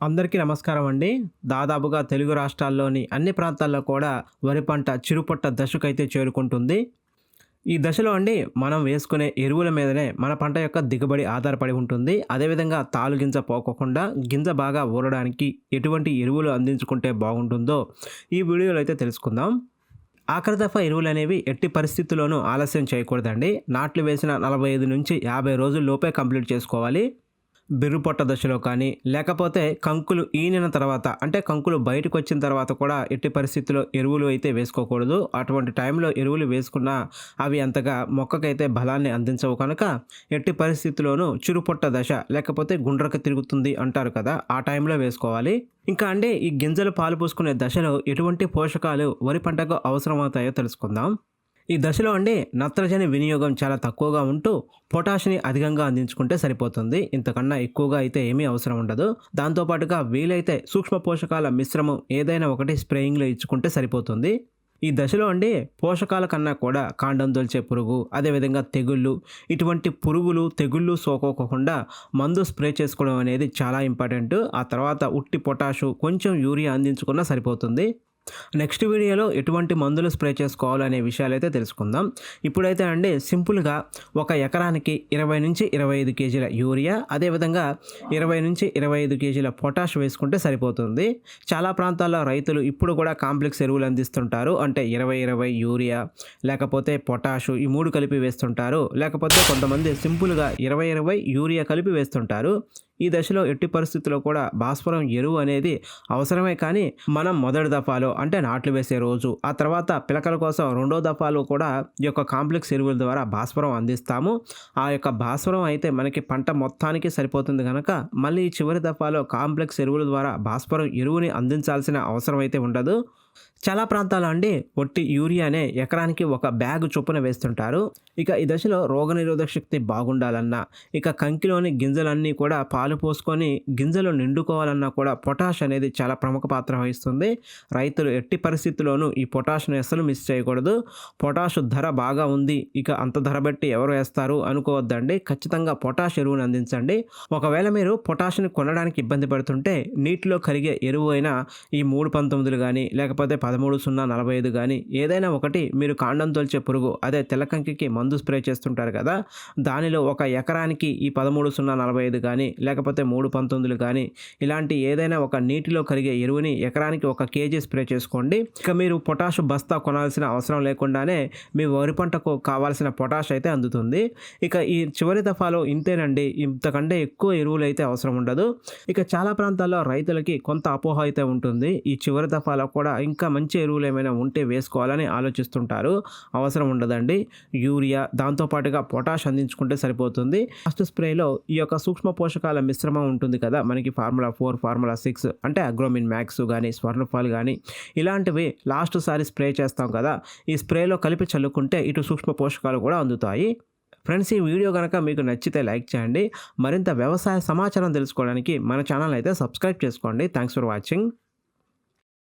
అందరికీ నమస్కారం అండి. దాదాపుగా తెలుగు రాష్ట్రాల్లోని అన్ని ప్రాంతాల్లో కూడా వరి పంట చిరుపట్ట దశకైతే చేరుకుంటుంది. ఈ దశలో అండి మనం వేసుకునే ఎరువుల మీదనే మన పంట యొక్క దిగుబడి ఆధారపడి ఉంటుంది. అదేవిధంగా తాలు గింజ పోకోకుండా గింజ బాగా ఊరడానికి ఎటువంటి ఎరువులు అందించుకుంటే బాగుంటుందో ఈ వీడియోలో అయితే తెలుసుకుందాం. ఆఖరి దఫా ఎరువులు అనేవి ఎట్టి పరిస్థితుల్లోనూ ఆలస్యం చేయకూడదండి. నాట్లు వేసిన నలభై ఐదు నుంచి యాభై రోజుల లోపే కంప్లీట్ చేసుకోవాలి. బిర్రుపొట్ట దశలో కానీ లేకపోతే కంకులు ఈనిన తర్వాత అంటే కంకులు బయటకు వచ్చిన తర్వాత కూడా ఎట్టి పరిస్థితుల్లో ఎరువులు అయితే వేసుకోకూడదు. అటువంటి టైంలో ఎరువులు వేసుకున్నా అవి అంతగా మొక్కకైతే బలాన్ని అందించవు కనుక ఎట్టి పరిస్థితుల్లోనూ చిరుపొట్ట దశ లేకపోతే గుండ్రక తిరుగుతుంది అంటారు కదా ఆ టైంలో వేసుకోవాలి. ఇంకా అంటే ఈ గింజలు పాలు పూసుకునే దశలో ఎటువంటి పోషకాలు వరి పంటకు అవసరమవుతాయో తెలుసుకుందాం. ఈ దశలో అండి నత్రజని వినియోగం చాలా తక్కువగా ఉంటూ పొటాషిని అధికంగా అందించుకుంటే సరిపోతుంది. ఇంతకన్నా ఎక్కువగా అయితే ఏమీ అవసరం ఉండదు. దాంతోపాటుగా వీలైతే సూక్ష్మ పోషకాల మిశ్రమం ఏదైనా ఒకటి స్ప్రేయింగ్లో ఇచ్చుకుంటే సరిపోతుంది. ఈ దశలో అండి పోషకాల కన్నా కూడా కాండం దొల్చే పురుగు అదేవిధంగా తెగుళ్ళు ఇటువంటి పురుగులు తెగుళ్ళు సోకోకుండా మందు స్ప్రే చేసుకోవడం అనేది చాలా ఇంపార్టెంట్. ఆ తర్వాత ఉట్టి పొటాషు కొంచెం యూరియా అందించుకున్నా సరిపోతుంది. నెక్స్ట్ వీడియోలో ఎటువంటి మందులు స్ప్రే చేసుకోవాలనే విషయాలు అయితే తెలుసుకుందాం. ఇప్పుడైతే అండి సింపుల్గా ఒక ఎకరానికి ఇరవై నుంచి ఇరవై ఐదు కేజీల యూరియా అదేవిధంగా ఇరవై నుంచి ఇరవై ఐదు కేజీల పొటాష్ వేసుకుంటే సరిపోతుంది. చాలా ప్రాంతాల్లో రైతులు ఇప్పుడు కూడా కాంప్లెక్స్ ఎరువులు అందిస్తుంటారు. అంటే ఇరవై ఇరవై యూరియా లేకపోతే పొటాషు ఈ మూడు కలిపి వేస్తుంటారు. లేకపోతే కొంతమంది సింపుల్గా ఇరవై ఇరవై యూరియా కలిపి వేస్తుంటారు. ఈ దశలో ఎట్టి పరిస్థితుల్లో కూడా భాస్వరం ఎరువు అనేది అవసరమే కానీ మనం మొదటి దఫాలో అంటే నాట్లు వేసే రోజు ఆ తర్వాత పిలకల కోసం రెండో దఫాలో కూడా ఈ యొక్క కాంప్లెక్స్ ఎరువుల ద్వారా భాస్వరం అందిస్తాము. ఆ యొక్క భాస్వరం అయితే మనకి పంట మొత్తానికి సరిపోతుంది కనుక మళ్ళీ చివరి దఫాలో కాంప్లెక్స్ ఎరువుల ద్వారా భాస్వరం ఎరువుని అందించాల్సిన అవసరం అయితే ఉండదు. చాలా ప్రాంతాల్లో అండి ఒట్టి యూరియానే ఎకరానికి ఒక బ్యాగ్ చొప్పున వేస్తుంటారు. ఇక ఈ దశలో రోగనిరోధక శక్తి బాగుండాలన్నా ఇక కంకిలోని గింజలన్నీ కూడా పాలు పోసుకొని గింజలు నిండుకోవాలన్నా కూడా పొటాష్ అనేది చాలా ప్రముఖ పాత్ర వహిస్తుంది. రైతులు ఎట్టి పరిస్థితుల్లోనూ ఈ పొటాష్ను అసలు మిస్ చేయకూడదు. పొటాష్ ధర బాగా ఉంది ఇక అంత ధర బట్టి ఎవరు వేస్తారు అనుకోవద్దండి. ఖచ్చితంగా పొటాష్ ఎరువును అందించండి. ఒకవేళ మీరు పొటాష్ని కొనడానికి ఇబ్బంది పడుతుంటే నీటిలో కరిగే ఎరువు అయినా ఈ మూడు పంతొమ్మిదిలు కానీ లేకపోతే పదమూడు సున్నా నలభై ఐదు కానీ ఏదైనా ఒకటి మీరు కాండం తొలిచే పురుగు అదే తెల్లకంకికి మందు స్ప్రే చేస్తుంటారు కదా దానిలో ఒక ఎకరానికి ఈ పదమూడు సున్నా నలభై ఐదు కానీ లేకపోతే మూడు పంతొమ్మిదిలు కానీ ఇలాంటి ఏదైనా ఒక నీటిలో కరిగే ఎరువుని ఎకరానికి ఒక కేజీ స్ప్రే చేసుకోండి. ఇక మీరు పొటాష్ బస్తా కొనాల్సిన అవసరం లేకుండానే మీ వరి పంటకు కావాల్సిన పొటాష్ అయితే అందుతుంది. ఇక ఈ చివరి దఫాలో ఇంతేనండి ఇంతకంటే ఎక్కువ ఎరువులు అయితే అవసరం ఉండదు. ఇక చాలా ప్రాంతాల్లో రైతులకి కొంత అపోహ అయితే ఉంటుంది. ఈ చివరి దఫాలో కూడా ఇంకా మంచి ఎరువులు ఏమైనా ఉంటే వేసుకోవాలని ఆలోచిస్తుంటారు. అవసరం ఉండదండి. యూరియా దాంతోపాటుగా పొటాష్ అందించుకుంటే సరిపోతుంది. ఫస్ట్ స్ప్రేలో ఈ యొక్క సూక్ష్మ పోషకాల మిశ్రమం ఉంటుంది కదా మనకి ఫార్ములా ఫోర్ ఫార్ములా సిక్స్ అంటే అగ్రోమిన్ మ్యాక్స్ కానీ స్వర్ణఫాల్ కానీ ఇలాంటివి లాస్ట్ సారి స్ప్రే చేస్తాం కదా ఈ స్ప్రేలో కలిపి చల్లుకుంటే ఇటు సూక్ష్మ పోషకాలు కూడా అందుతాయి. ఫ్రెండ్స్ ఈ వీడియో కనుక మీకు నచ్చితే లైక్ చేయండి. మరింత వ్యవసాయ సమాచారం తెలుసుకోవడానికి మన ఛానల్ అయితే సబ్స్క్రైబ్ చేసుకోండి. Thanks for watching.